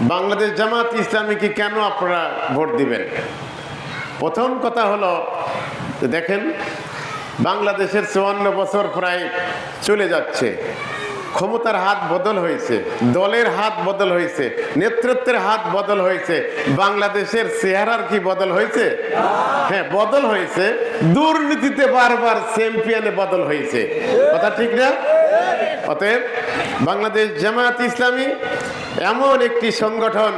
বাংলাদেশ জামাত ইসলামীকে কেন আপনারা ভোট দিবেন? প্রথম কথা হলো, দেখেন, বাংলাদেশের চুয়ান্ন বছর প্রায় চলে যাচ্ছে। ক্ষমতার হাত বদল হয়েছে, দলের হাত বদল হয়েছে, নেতৃত্বের হাত বদল হয়েছে, বাংলাদেশের চেহারার কি বদল হয়েছে? হ্যাঁ বদল হয়েছে। দুর্নীতিতে বারবার চ্যাম্পিয়নে বদল হয়েছে। কথা ঠিক না? অতএব বাংলাদেশ জামায়াত ইসলামী এমন একটি সংগঠন,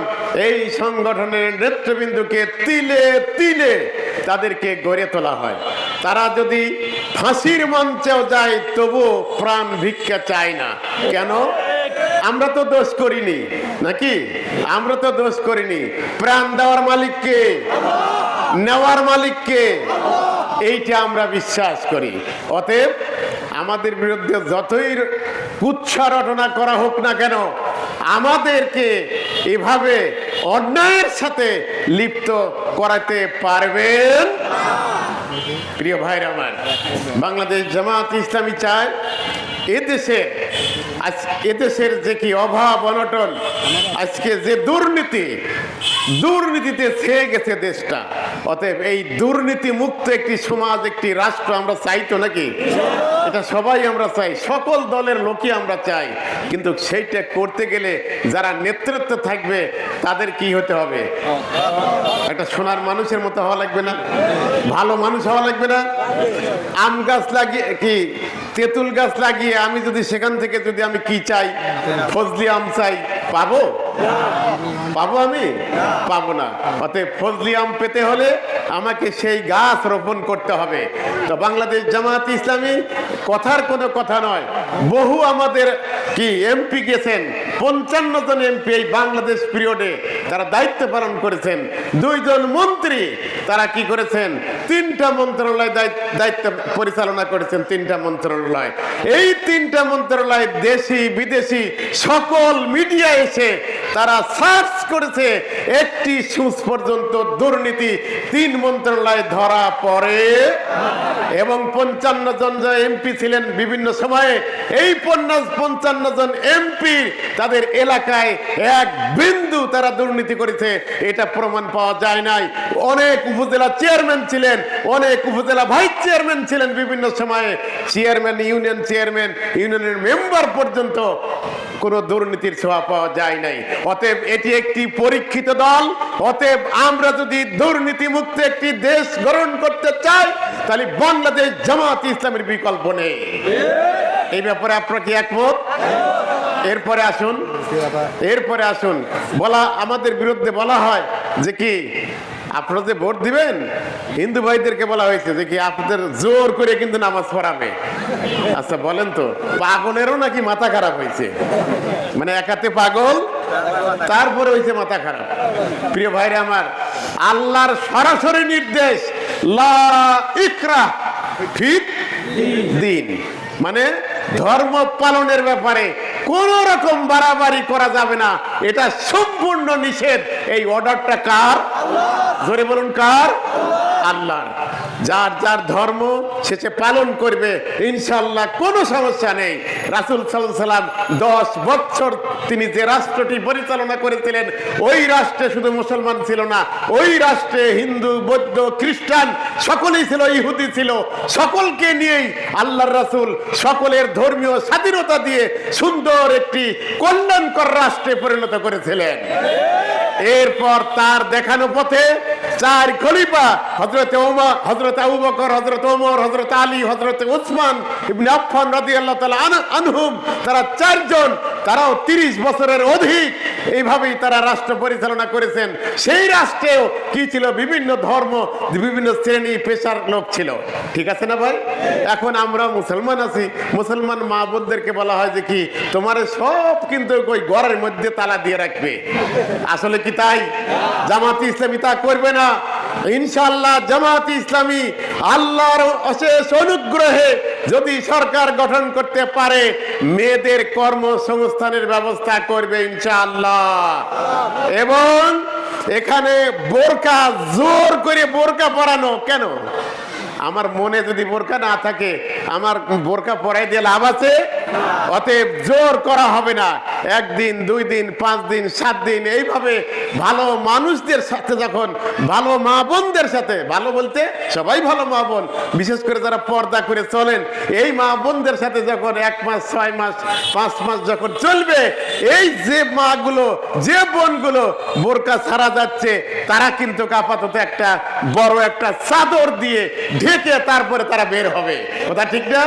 এই সংগঠনের নেতৃবৃন্দকে তিলে তিলে তাদেরকে গড়ে তোলা হয়। তারা যদি ফাঁসির মঞ্চেও যায় তবু প্রাণ ভিক্ষা চায় না। কেন? আমরা তো দোষ করিনি, নাকি? আমরা তো দোষ করিনি। প্রাণ দেওয়ার মালিককে নেওয়ার মালিককে এইটা আমরা বিশ্বাস করি। অতএব আমাদের বিরুদ্ধে যতই কুচ্ছা রটনা করা হোক না কেন, আমাদেরকে এভাবে অন্যায়ের সাথে লিপ্ত করাতে পারবেন? প্রিয় ভাইরা আমার, বাংলাদেশ জামাত ইসলামী চায় এদেশের আজ এদেশের যে কি অভাব, অনটন, আজকে যে দুর্নীতি দুর্নীতিতে ছেয়ে গেছে দেশটা। অতএব এই দুর্নীতি মুক্ত একটি সমাজ, একটি রাষ্ট্র আমরা চাই তো নাকি? এটা সবাই আমরা চাই, সকল দলের লোকই আমরা চাই। কিন্তু সেইটা করতে গেলে যারা নেতৃত্বে থাকবে, তাদের কি হতে হবে? একটা সোনার মানুষের মতো হওয়া লাগবে না? ভালো মানুষ হওয়া লাগবে না? আম গাছ লাগিয়ে, কি তেঁতুল গাছ লাগিয়ে আমি যদি সেখান থেকে যদি আমি কি চাই, ফজলি আম চাই, পাবো? পাবো আমি? পাবো না। অতএব ফজলি আম পেতে হলে আমাকে সেই গাছ রোপণ করতে হবে। তো বাংলাদেশ জামাত ইসলামী কথার কোনো কথা নয়। বহু আমাদের কি এমপি গেছেন, পঞ্চান্ন জন এমপি এই বাংলাদেশ পিরিয়ডে তারা দায়িত্ব পালন করেছেন। দুইজন মন্ত্রী তারা কি করেছেন, তিনটা মন্ত্রণালয় দায়িত্ব- পরিচালনা করেছেন তিনটা মন্ত্রণালয়। এই তিনটা মন্ত্রণালয় দেশি, বিদেশি সকল মিডিয়া এসে তারা সার্চ করেছে। একটি সুস পর্যন্ত দুর্নীতি তিন মন্ত্রণালয় ধরা পড়ে। এবং পঞ্চান্ন জন যে এমপি ছিলেন বিভিন্ন সময়ে এই পঞ্চাশ, পঞ্চান্ন জন এমপি তাদের এলাকায় এক বিন্দু তারা দুর্নীতি করেছে, এটা প্রমাণ পাওয়া যায় নাই। অনেক উপজেলা চেয়ারম্যান ছিলেন, অনেক উপজেলা ভাইস চেয়ারম্যান ছিলেন বিভিন্ন সময়ে। চেয়ারম্যান, ইউনিয়ন চেয়ারম্যান, ইউনিয়নের মেম্বার পর্যন্ত কোনো দুর্নীতির ছোঁয়া পাওয়া যায় নাই। অতএব এটি একটি পরীক্ষিত দল, অতএব আমরা যদি দুর্নীতি মুক্ত একটি দেশ গ্রহণ করতে চাই, তাহলে বাংলাদেশ জামাত ইসলামের বিকল্প নেই। এই ব্যাপারে আপনারা কি একমত? এরপরে আসুন। এরপরে আসুন। বলা, আমাদের বিরুদ্ধে বলা হয় যে কি, আপনারা যে ভোট দিবেন, হিন্দু ভাইদেরকে বলা হয়েছে যে কি, আপনাদের জোর করে কিন্তু নামাজ পড়াবে। আচ্ছা বলেন তো, পাগলেরও নাকি মাথা খারাপ হয়েছে? মানে একাতে পাগল, তারপরে হয়েছে মাথা খারাপ। প্রিয় ভাইরা আমার, আল্লাহর সরাসরি নির্দেশ, লা ইকরা ফিদ দিন। মানে ধর্ম পালনের ব্যাপারে কোন রকম বাড়াবাড়ি করা যাবে না। এটা সম্পূর্ণ নিষেধ। এই অর্ডারটা কার? জোরে বলুন কার? আল্লাহর। যার যার ধর্ম সে পালন করবে ইনশাল্লাহ কোনো সমস্যা নেই। রাসুল সাল্লাম দশ বছর তিনি যে রাষ্ট্রটি পরিচালনা করেছিলেন, ওই রাষ্ট্রে শুধু মুসলমান ছিল না, ওই রাষ্ট্রে হিন্দু, বৌদ্ধ, খ্রিস্টান সকলেই ছিল, ইহুদি ছিল। সকলকে নিয়েই আল্লাহর রাসুল সকলের ধর্মীয় স্বাধীনতা দিয়ে সুন্দর একটি কল্যাণকর রাষ্ট্রে পরিণত করেছিলেন। এরপর তার দেখানো পথে চার খলিফা হজরত ওমা হজরত আবু বকর হজরত ওমর হজরত আলী হজরত উসমান ইবনে আফফান রাদিয়াল্লাহু তাআলা আন- আনহুম, তারা চারজন তারাও তিরিশ বছরের অধিক এইভাবেই তারা রাষ্ট্র পরিচালনা করেছেন। সেই রাষ্ট্রেও কি ছিল? বিভিন্ন ধর্ম, বিভিন্ন শ্রেণি, পেশার লোক ছিল। ঠিক আছে না ভাই? এখন আমরা মুসলমান আছি। মুসলমান মা বোনদেরকে বলা হয় যে কি, তোমার সব কিন্তু ওই ঘরের মধ্যে তালা দিয়ে রাখবে। আসলে কি তাই? জামাত ইসলামী তা করবে না। ইনশাআল্লাহ জামাত ইসলামী আল্লাহর অশেষ অনুগ্রহে যদি সরকার গঠন করতে পারে, মেয়েদের কর্মসংস্থানের ব্যবস্থা করবে ইনশাআল্লাহ। এবং এখানে বোরকা, জোর করে বোরকা পরানো, কেন? আমার মনে যদি বোরকা না থাকে, আমার বোরকা পরাই দিয়ে লাভ আছে? অতএব জোর করা হবে না। একদিন, দুই দিন, পাঁচ দিন, সাত দিন, এইভাবে ভালো মানুষদের সাথে যখন, ভালো মা বোনদের সাথে, ভালো বলতে সবাই ভালো মা বোন, বিশেষ করে যারা পর্দা করে চলেন, এই মা বোনদের সাথে যখন এক মাস, ছয় মাস, পাঁচ মাস যখন চলবে, এই যে মাগুলো, যে বোনগুলো বোরকা ছাড়া যাচ্ছে, তারা কিন্তু আপাতত একটা বড় একটা চাদর দিয়ে ঢেকে তারপরে তারা বের হবে। কথা ঠিক না?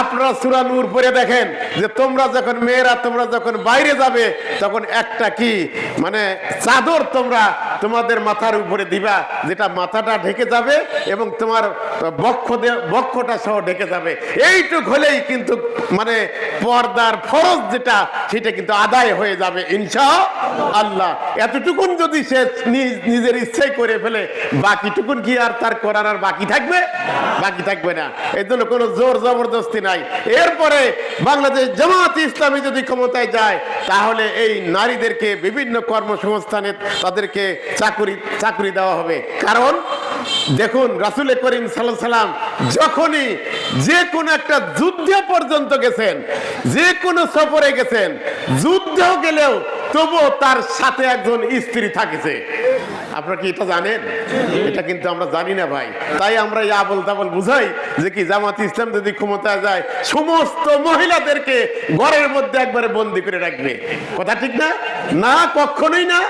আপনারা সুরা নূর পরে দেখেন যে তোমরা যখন মেয়েরা, তোমরা যখন বাইরে যাবে, তখন একটা কি? মানে চাদর তোমরা তোমাদের মাথার উপরে দিবা, যেটা মাথাটা ঢেকে যাবে এবং তোমার বক্ষ বক্ষটা সহ ঢেকে যাবে। এইটুক হলেই কিন্তু মানে পর্দার ফরজ যেটা, সেটা কিন্তু আদায় হয়ে যাবে ইনশা আল্লাহ এতটুকুন যদি সে নিজের ইচ্ছাই করে ফেলে, বাকিটুকুন কি আর তার করার আর বাকি থাকবে? বাকি থাকবে না। এই জন্য কোনো জোর জবরদস্তি নাই। এরপরে বাংলাদেশ জামাত ইসলামী যদি ক্ষমতায় যায় তাহলে এই নারীদেরকে বিভিন্ন কর্মসংস্থানে তাদেরকে চাকরি চাকরি দেওয়া হবে। কারণ দেখুন, রাসুল করিম সাল্লাহ সাল্লাম যখনই যে কোনো একটা যুদ্ধ পর্যন্ত গেছেন যে কোনো সফরে গেছেন, যুদ্ধেও গেলেও তবুও তার সাথে একজন স্ত্রী থাকিছে। আপনারা কি এটা জানেন? এটা কিন্তু আমরা জানি না ভাই। তাই আমরা আবল তাবল বুঝাই যে কি জামাত ইসলাম যদি ক্ষমতায় যায়, সমস্ত মহিলাদেরকে ঘরের মধ্যে একবারে বন্দি করে রাখবে। কথা ঠিক না? না, কখনোই না।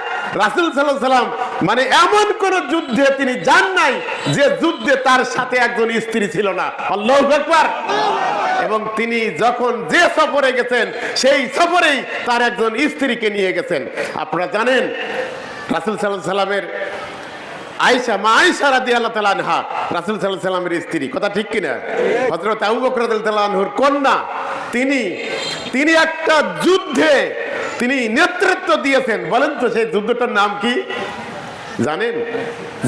রাসুল সাল্লাহ সাল্লাম মানে এমন কোন যুদ্ধে তিনি যান নাই যে যুদ্ধে তার সাথে একজন স্ত্রী ছিল না। আল্লাহ একবার এবং তিনি যখন যে সফরে গেছেন, সেই সফরেই তার একজন স্ত্রীকে নিয়ে গেছেন। আপনারা জানেন, রাসুল সাল্লাহ সাল্লামের আয়েশা, মা আয়েশা রাদি আল্লাহ তালা আনহা, রাসুল সাল্লাহ সাল্লামের স্ত্রী। কথা ঠিক কিনা? হজরত আবু বকর আনহুর কন্যা, তিনি তিনি একটা যুদ্ধে তিনি নেতৃত্ব দিয়েছেন। বলেন তো, সেই যুদ্ধটার নাম কি? জানেন?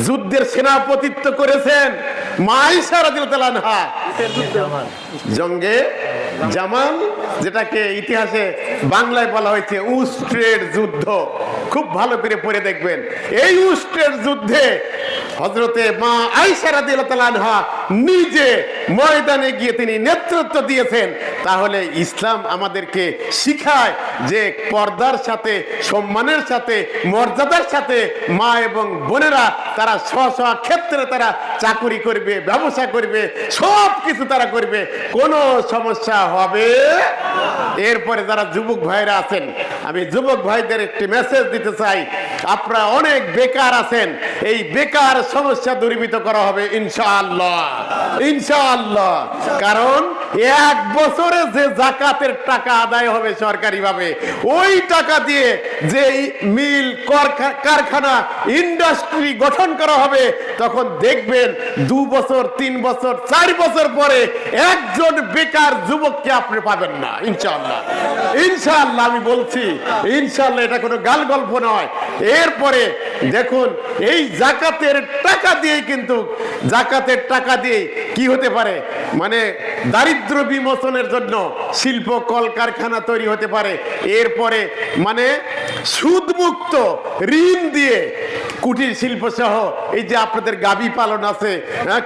যুদ্ধের সেনাপতিত্ব করেছেন। মা আয়েশা রাদিয়াল্লাহু আনহা। জঙ্গে জামান, যেটাকে ইতিহাসে বাংলায় বলা হয়েছে উস্ট্রের যুদ্ধ। খুব ভালো করে পড়ে দেখবেন। এই উস্ট্রের যুদ্ধে হজরতে মা আইসা নিজে ময়দানে গিয়ে তিনি নেতৃত্ব দিয়েছেন। তাহলে ইসলাম আমাদেরকে শিখায় যে পর্দার সাথে, সম্মানের সাথে, মর্যাদার সাথে মা এবং বোনেরা তারা স্ব স্ব ক্ষেত্রে তারা চাকুরি করবে, ব্যবসা করবে সব কিছু তারা করবে। কোনো সমস্যা হবে? এরপরে যারা যুবক ভাইরা আছেন, আমি যুবক ভাইদের একটি মেসেজ দিতে চাই। আপনারা অনেক বেকার আছেন। এই বেকার সমস্যা দূরীভূত করা হবে, ইনশাআল্লাহ। ইনশাআল্লাহ। কারণ এক বছরে যে জাকাতের টাকা আদায় হবে সরকারি ভাবে ওই টাকা দিয়ে যে মিল কারখানা, ইন্ডাস্ট্রি গঠন করা হবে, তখন দেখবেন দু বছর, তিন বছর, চার বছর পরে একজন বেকার যুবককে আপনি পাবেন না, ইনশাআল্লাহ। ইনশাআল্লাহ, আমি বলছি, ইনশাআল্লাহ, এটা কোনো গাল গল্প নয়। এরপরে দেখুন, এই জাকাতের টাকা দিয়ে কিন্তু, জাকাতের টাকা দিয়ে কি হতে পারে? মানে দারিদ্র বিমোচনের জন্য শিল্প কলকারখানা তৈরি হতে পারে। এরপরে মানে সুদমুক্ত ঋণ দিয়ে কুটির শিল্প সহ, এই যে আপনাদের গাবি পালন আছে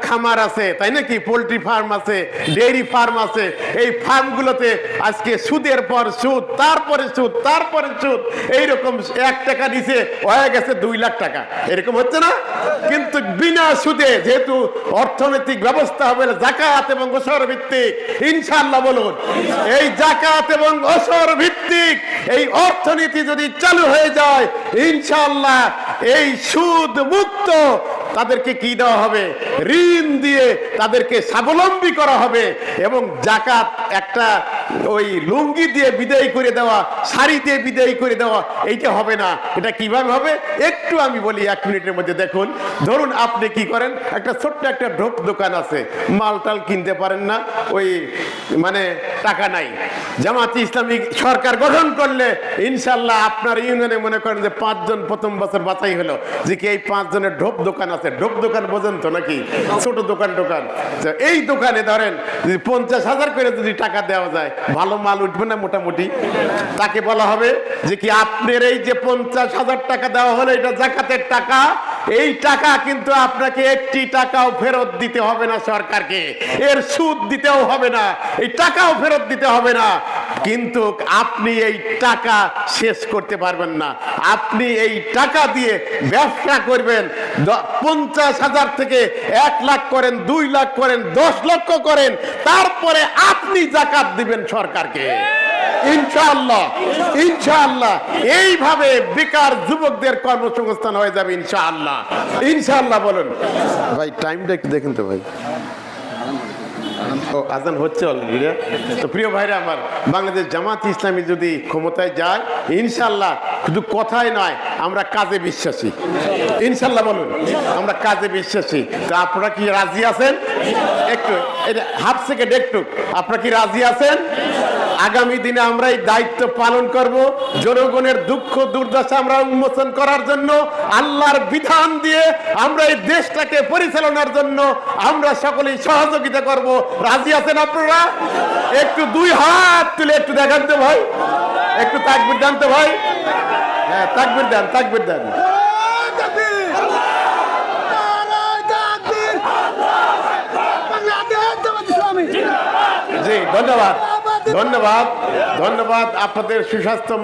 খামার আছে, তাই নাকি? পোলট্রি ফার্ম আছে, ডেয়ারি ফার্ম আছে, এই ফার্মগুলোতে আজকে সুদের পর সুদ, তারপরে সুদ তারপরে সুদ, এইরকম এক টাকা নিচে হয়ে গেছে দুই লাখ টাকা। এরকম হচ্ছে না? কিন্তু বিনা সুদে যেহেতু অর্থনৈতিক ব্যবস্থা হবে, জাকাত এবং ওসর ভিত্তিক ইনশাল্লাহ বলুন, এই জাকাত এবং ওসর ভিত্তিক, এই অর্থনীতি যদি চালু হয়ে যায় ইনশাল্লাহ এই সুদ মুক্ত তাদেরকে কি দেওয়া হবে? ঋণ দিয়ে তাদেরকে স্বাবলম্বী করা হবে এবং জাকাত একটা ওই লুঙ্গি দিয়ে বিদায় করে দেওয়া, শাড়ি দিয়ে বিদায় করে দেওয়া, এইটা হবে না। এটা কীভাবে হবে? একটু আমি বলি এক মিনিটের মধ্যে। দেখুন, ধরুন আপনি কি করেন? একটা ছোট্ট একটা ঢোক দোকান আছে। মাল টাল কিনতে পারেন না। ওই মানে টাকা নাই। জামাতি ইসলামিক সরকার গঠন করলে ইনশাল্লাহ আপনার ইউনিয়নে মনে করেন যে পাঁচজন প্রথম বছর বাছাই হলো। যে কি এই পাঁচজনের ঢোপ দোকান আছে? ঢোপ দোকান বোঝেন তো নাকি? ছোট দোকান টোকান এই দোকানে ধরেন পঞ্চাশ হাজার করে যদি টাকা দেওয়া যায় ভালো মাল উঠবে না মোটামুটি? তাকে বলা হবে যে কি আপনার এই যে পঞ্চাশ হাজার টাকা দেওয়া হলো, এটা জাকাতের টাকা এই টাকা কিন্তু আপনাকে একটি টাকাও ফেরত দিতে হবে না সরকারকে। এর সুদ দিতেও হবে না, এই টাকাও ফেরত দিতে হবে না। কিন্তু আপনি এই টাকা শেষ করতে পারবেন না। আপনি এই টাকা দিয়ে ব্যবসা করবেন। পঞ্চাশ হাজার থেকে এক লাখ করেন, দুই লাখ করেন, দশ লক্ষ করেন, তারপরে আপনি জাকাত দিবেন সরকারকে। ইনশাআল্লাহ ইনশাআল্লাহ। এইভাবে বেকার যুবকদের কর্মসংস্থান হয়ে যাবে ইনশাআল্লাহ। ইনশাআল্লাহ বলুন। ভাই টাইমটা একটু দেখেন তো ভাই। ও আজান হচ্ছে অলরেডি তো প্রিয় ভাইরা আমার বাংলাদেশ জামাত ইসলামী যদি ক্ষমতায় যায় ইনশাল্লাহ শুধু কথাই নয় আমরা কাজে বিশ্বাসী। ইনশাল্লাহ বলুন আমরা কাজে বিশ্বাসী। তা আপনারা কি রাজি আছেন? একটু এটা হাফ সেকেন্ড একটু। আপনারা কি রাজি আছেন? আগামী দিনে আমরা এই দায়িত্ব পালন করব। জনগণের দুঃখ দুর্দশা আমরা উন্মোচন করার জন্য আল্লাহর বিধান দিয়ে আমরা এই দেশটাকে পরিচালনার জন্য আমরা সকলেই সহযোগিতা করব। রাজি আছেন আপনারা? একটু দুই হাত তুলে একটু দেখান তো ভাই। একটু তাকবির দেন তো ভাই। হ্যাঁ তাকবির দেন তাকবির দেন। জি ধন্যবাদ। ধন্যবাদ ধন্যবাদ আপনাদের সুস্বাস্থ্য